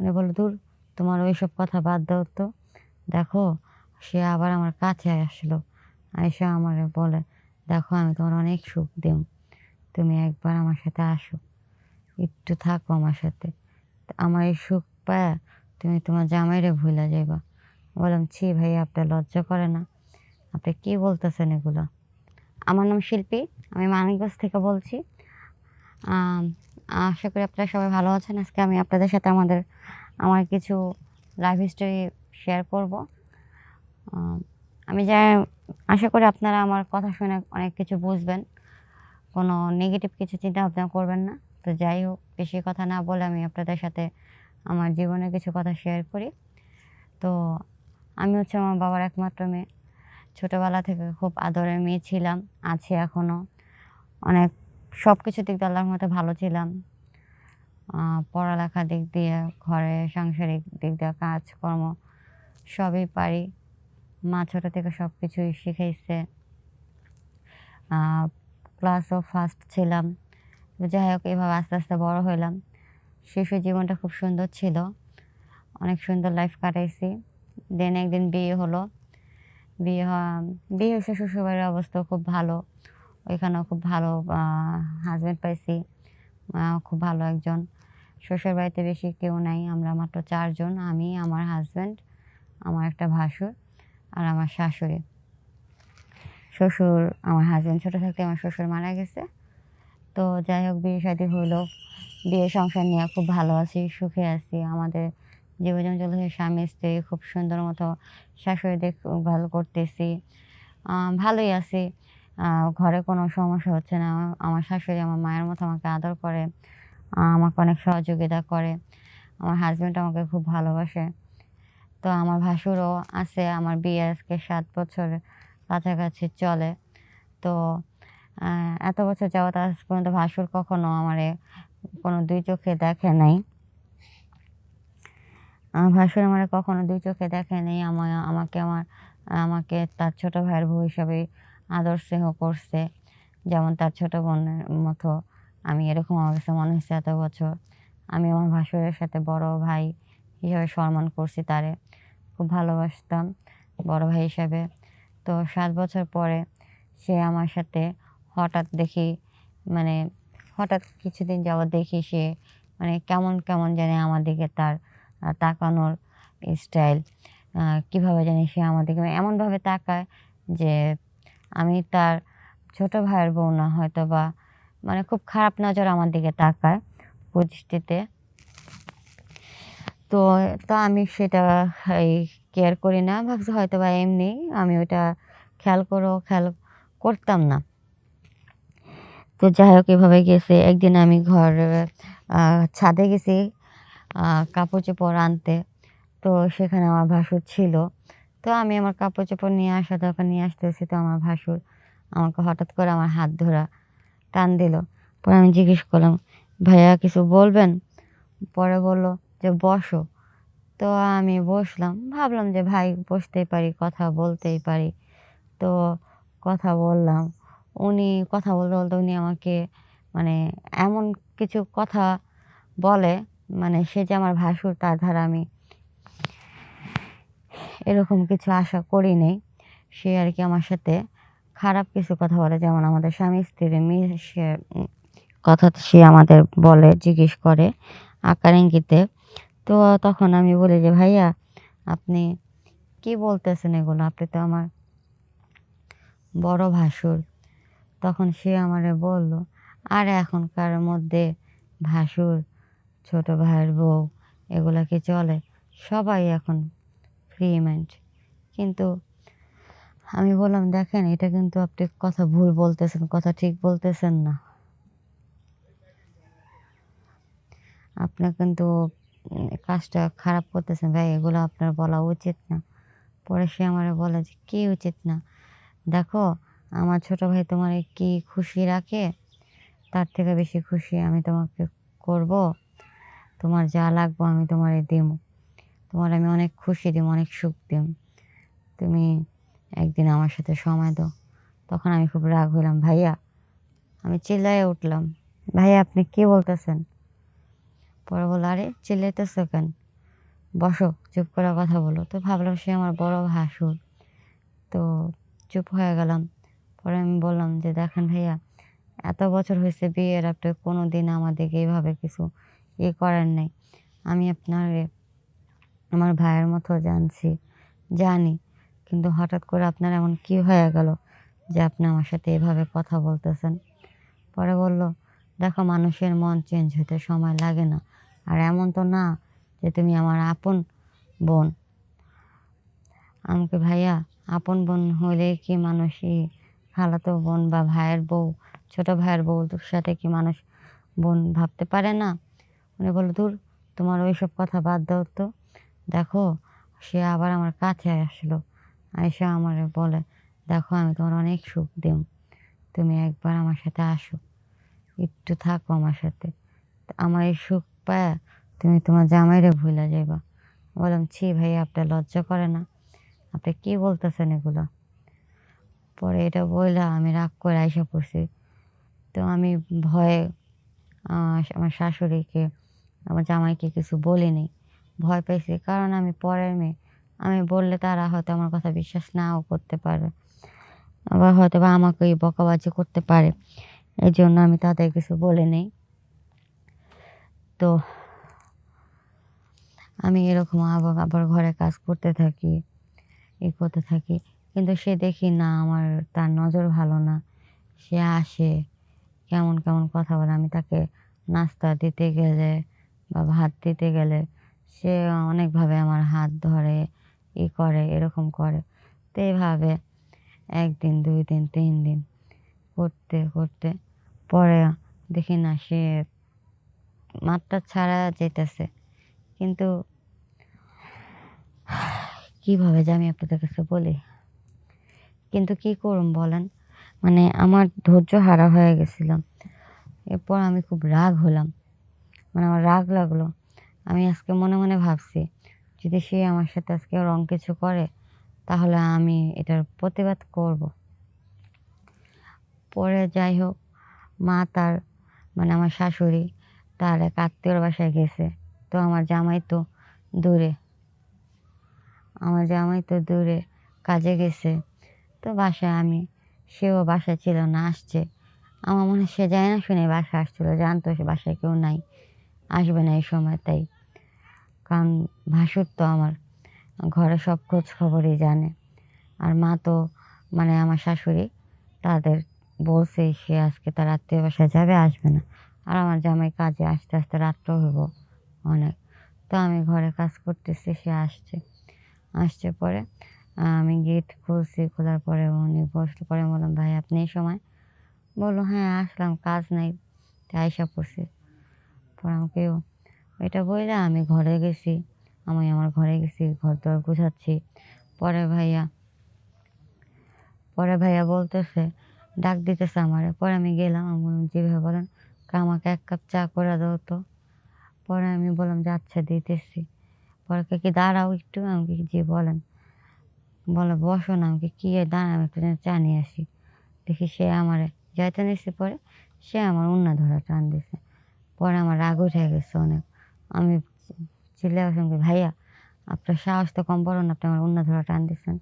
উনি বলল দূর তোমার ওইসব কথা বাদ দাও তো। দেখো, সে আবার আমার কাছে আসলো। আয়সা আমার বলে, দেখো, আমি তোমার অনেক সুখ দিম তুমি একবার আমার সাথে আসো। একটু থাকো আমার সাথে। আমার এই সুখ পায়, তুমি তোমার জামাইরে ভুলে যাইবা। বললাম, ছি ভাই আপনার লজ্জা করে না। আপনি কি বলতেছেন এগুলো? আমার নাম শিল্পী, আমি মানিকগঞ্জ থেকে বলছি। আশা করি আপনারা সবাই ভালো আছেন। আজকে আমি আপনাদের সাথে আমাদের, আমার কিছু লাইফ হিস্টোরি শেয়ার করব। আমি যা, আশা করি আপনারা আমার কথা শুনে অনেক কিছু বুঝবেন। কোনো নেগেটিভ কিছু চিন্তা ভাবনা করবেন না। তো যাই হোক, বেশি কথা না বলে আমি আপনাদের সাথে আমার জীবনের কিছু কথা শেয়ার করি। তো আমি হচ্ছে আমার বাবার একমাত্র মেয়ে। ছোটোবেলা থেকে খুব আদরের মেয়ে ছিলাম, আছি এখনও অনেক সব কিছু দিক দিয়ে আল্লাহর মতো ভালো ছিলাম। আহ, পড়ালেখার দিক দিয়ে ঘরে সাংসারিক দিক দিয়ে কাজকর্ম সবই পারি। মা ছোটো থেকে সব কিছুই শিখাইছে ক্লাসও ফার্স্ট ছিলাম। যাই হোক এভাবে আস্তে আস্তে বড় হইলাম। শিশু জীবনটা খুব সুন্দর ছিল। অনেক সুন্দর লাইফ কাটাইছি। দেন একদিন বিয়ে হলো। বিয়ে হওয়া বিয়ে হয়েছে শ্বশুরবাড়ির অবস্থা খুব ভালো। ওইখানেও খুব ভালো হাজব্যান্ড পাইছি। খুব ভালো একজন। শ্বশুর বাড়িতে বেশি কেউ নাই, আমরা মাত্র চারজন, আমি, আমার হাজব্যান্ড আমার একটা ভাসুর আর আমার শাশুড়ি। শ্বশুর, আমার হাজব্যান্ড ছোটো থাকতে আমার শ্বশুর মারা গেছে। তো যাই হোক, বিয়ে শাদী হলো। বিয়ে সংসার নিয়ে খুব ভালো আছি, সুখে আছি। আমাদের জীবন চলছে স্বামী, স্ত্রী, খুব সুন্দর মতো। শাশুড়ি দেখভাল করতেছি। ভালোই আছি। ঘরে কোনো সমস্যা হচ্ছে না। আমার শাশুড়ি আমার মায়ের মতো আমাকে আদর করে। আমাকে অনেক সহযোগিতা করে। আমার হাজব্যান্ড আমাকে খুব ভালোবাসে। তো আমার ভাসুরও আছে, আমার বিয়ে আজকে সাত বছর কাছাকাছি চলে। তো এত বছর যাওয়া আজ পর্যন্ত ভাসুর কখনো আমারে কোনো দুই চোখে দেখে নাই। আমার ভাসুর আমারে কখনো দুই চোখে দেখে নাই। আমার আমাকে আমার, আমাকে তার ছোট ভাইয়ের বউ হিসাবে আদর স্নেহ করছে। যেমন তার ছোট বোনের মতো। আমি এরকম আমার কাছে মনে হচ্ছে এত বছর। আমি আমার ভাসুরের সাথে বড় ভাই হিসাবে সম্মান করছি তারে। খুব ভালোবাসতাম বড় ভাই হিসাবে। তো সাত বছর পরে সে আমার সাথে হঠাৎ দেখি মানে হঠাৎ কিছুদিন যাবৎ দেখি সে মানে কেমন কেমন জানি আমার দিকে তার তাকানোর স্টাইল কীভাবে জানি সে আমার দিকে মানে এমনভাবে তাকায় যে আমি তার ছোট ভাইয়ের বউ না হয়তো বা মানে খুব খারাপ নজর আমার দিকে তাকায় পরিস্থিতিতে তো তো আমি সেটা, এই কেয়ার করি না। ভাবছি হয়তো বা এমনি আমি ওইটা খেয়াল করেও খেয়াল করতাম না। তো যাই হোক, এভাবে গেছে। একদিন আমি ঘর ছাদে গেছি কাপড় চোপড় আনতে। তো সেখানে আমার ভাসুর ছিল। তো আমি আমার কাপড় চোপড় নিয়ে আসা দরকার, নিয়ে আসতেছি। তো আমার ভাসুর আমাকে হঠাৎ করে আমার হাত ধরা টান দিল। পরে আমি জিজ্ঞেস করলাম, ভাইয়া, কিছু বলবেন? পরে বলল যে, বসো। তো আমি বসলাম। ভাবলাম যে, ভাই, বসতেই পারি, কথা বলতেই পারি। তো কথা বললাম। উনি কথা বলতে বলতে উনি আমাকে মানে এমন কিছু কথা বলে মানে সে যে আমার ভাসুর, তার ধারা আমি এরকম কিছু আশা করি নেই। সে আর কি আমার সাথে খারাপ কিছু কথা বলে, যেমন আমাদের স্বামী, স্ত্রীর মিল, সে কথা সে আমাদের বলে, জিজ্ঞেস করে আকার ইঙ্গিতে। তো তখন আমি বলি যে, ভাইয়া, আপনি কি বলতেছেন এগুলো? আপনি তো আমার বড় ভাসুর। তখন সে আমারে বলল, আর, এখনকার মধ্যে ভাসুর, ছোট ভাইয়ের বউ, এগুলা কি চলে? সবাই এখন ফ্রি মাইন্ড কিন্তু আমি বললাম, দেখেন, এটা কিন্তু আপনি কথা ভুল বলতেছেন, কথা ঠিক বলতেছেন না। আপনার কিন্তু কাজটা খারাপ করতেছেন, ভাই, এগুলো আপনার বলা উচিত না। পরে সে আমারে বলে যে, কি উচিত না? দেখো, আমার ছোট ভাই তোমার কি খুশি রাখে, তার থেকে বেশি খুশি আমি তোমাকে করব। তোমার যা লাগবে আমি তোমারে দিব। তোমার আমি অনেক খুশি দিব, অনেক সুখ দিব। তুমি একদিন আমার সাথে সময় দাও। তখন আমি খুব রাগ হইলাম, ভাইয়া, আমি চিল্লাইয়ে উঠলাম। ভাইয়া, আপনি কি বলতেছেন? পরে বলল, আরে, চিল্লাইতেছো কেন? বসো, চুপ করে কথা বলো। তো ভাবলাম সে আমার বড় ভাসুর। তো চুপ হয়ে গেলাম। পরে আমি বললাম যে, দেখেন ভাইয়া, এত বছর হয়েছে বিয়ের, আপনি কোনো দিন আমাদেরকে এইভাবে কিছু ইয়ে করেন নাই। আমি আপনার, আমার ভাইয়ের মতো জানছি, জানি। কিন্তু হঠাৎ করে আপনার এমন কি হয়ে গেল যে আপনি আমার সাথে এভাবে কথা বলতেছেন? পরে বলল, দেখো, মানুষের মন চেঞ্জ হতে সময় লাগে না। আর এমন তো না যে তুমি আমার আপন বোন। আমাকে, ভাইয়া, আপন বোন হলে কি মানুষই খালাতো বোন বা ভাইয়ের বউ, ছোট ভাইয়ের বউ বউর সাথে কি মানুষ বোন ভাবতে পারে না? উনি বলল, দূর, তোমার ওইসব কথা বাদ দাও তো। দেখো, সে আবার আমার কাছে আসলো। আয়সা আমার বলে, দেখো, আমি তোমার অনেক সুখ দিম তুমি একবার আমার সাথে আসো। একটু থাকো আমার সাথে। আমার এই সুখ পায় তুমি তোমার জামাইরে ভুলে যাইবা। বললাম, ছি ভাই আপনার লজ্জা করে না। আপনি কি বলতেছেন এগুলো? পরে এটা বইলা আমি রাগ করে আইসা পড়ছি। তো আমি ভয়ে আমার শাশুড়িকে, আমার জামাইকে কিছু বলিনি। ভয় পেয়েছি কারণ আমি পরের মেয়ে। আমি বললে তারা হয়তো আমার কথা বিশ্বাস নাও করতে পারে আবার হয়তো বা আমাকেই বকাবাজি করতে পারে। এই জন্য আমি তাদের কিছু বলে নেই। তো আমি এরকম আবার আবার ঘরে কাজ করতে থাকি ই করতে থাকি। কিন্তু সে দেখি না, আমার তার নজর ভালো না। সে আসে, কেমন কেমন কথা বলে। আমি তাকে নাস্তা দিতে গেলে বা ভাত দিতে গেলে সে অনেকভাবে আমার হাত ধরে। ই করে, এরকম করে। তো এইভাবে একদিন দুই দিন তিন দিন করতে করতে। পরে দেখি না, সে মাত্রা ছাড়া যেতেছে। কিন্তু কীভাবে যে আমি আপনাদের কাছে বলি? কিন্তু কি করুম বলেন? মানে আমার ধৈর্য হারা হয়ে গেছিলাম। এরপর আমি খুব রাগ হলাম। মানে আমার রাগ লাগল। আমি আজকে মনে মনে ভাবছি যদি সে আমার সাথে আজকে রং কিছু করে, তাহলে আমি এটার প্রতিবাদ করব। পরে যাই হোক, মা তার মানে আমার শাশুড়ি, তার এক আত্মীয়র বাসায় গেছে। তো আমার জামাই তো দূরে। আমার জামাই তো দূরে কাজে গেছে। তো বাসায় আমি, সেও বাসায় ছিল না, আসছে। আমার মনে হয় সে যায় না শুনে বাসায় আসছিল। জানতো সে বাসায় কেউ নাই, আসবে না এই সময়, তাই কারণ ভাসুর তো আমার ঘরে সব খোঁজ খবরই জানে। আর মা তো মানে আমার শাশুড়ি, তাদের বলছে সে আজকে তার আত্মীয় বাসায় যাবে, আসবে না। আর আমার জামাই কাজে আসতে আসতে রাত্র হইব অনেক। তো আমি ঘরে কাজ করতেছি, সে আসছে। আসছে পরে আমি গেট খুলছি, খোলার পরে উনি বসলে, পরে বললাম, ভাই, আপনি এই সময়? বলল হ্যাঁ আসলাম, কাজ নাই। তাই আইসা পড়ছি। পরে আমাকে এটা বললে আমি ঘরে গেছি। আমি আমার ঘরে গেছি ঘর দর গুছাচ্ছি। পরে ভাইয়া পরে ভাইয়া বলতেছে, ডাক দিতেছে আমারে। পরে আমি গেলাম, আমি বললাম যেভাবে বলেন, "কা আমাকে এক কাপ চা করে দাও তো। পরে আমি বললাম যে আচ্ছা দিতেছি। পরে কে কি, দাঁড়াও একটু আমাকে জি, বলেন। বলে, বসো না আমাকে কি দাঁড়া আমি একটু চা নিয়ে আসি। দেখি সে আমারে যাইতে নিয়েছে পরে, সে আমার উন্না ধরা টান দিছে। পরে আমার রাগ উঠে গেছে অনেক। আমি চিল্লে সঙ্গে ভাইয়া, আপনার সাহস তো কম বড় না, আপনি আমার অন্য ধরা টান দিচ্ছেন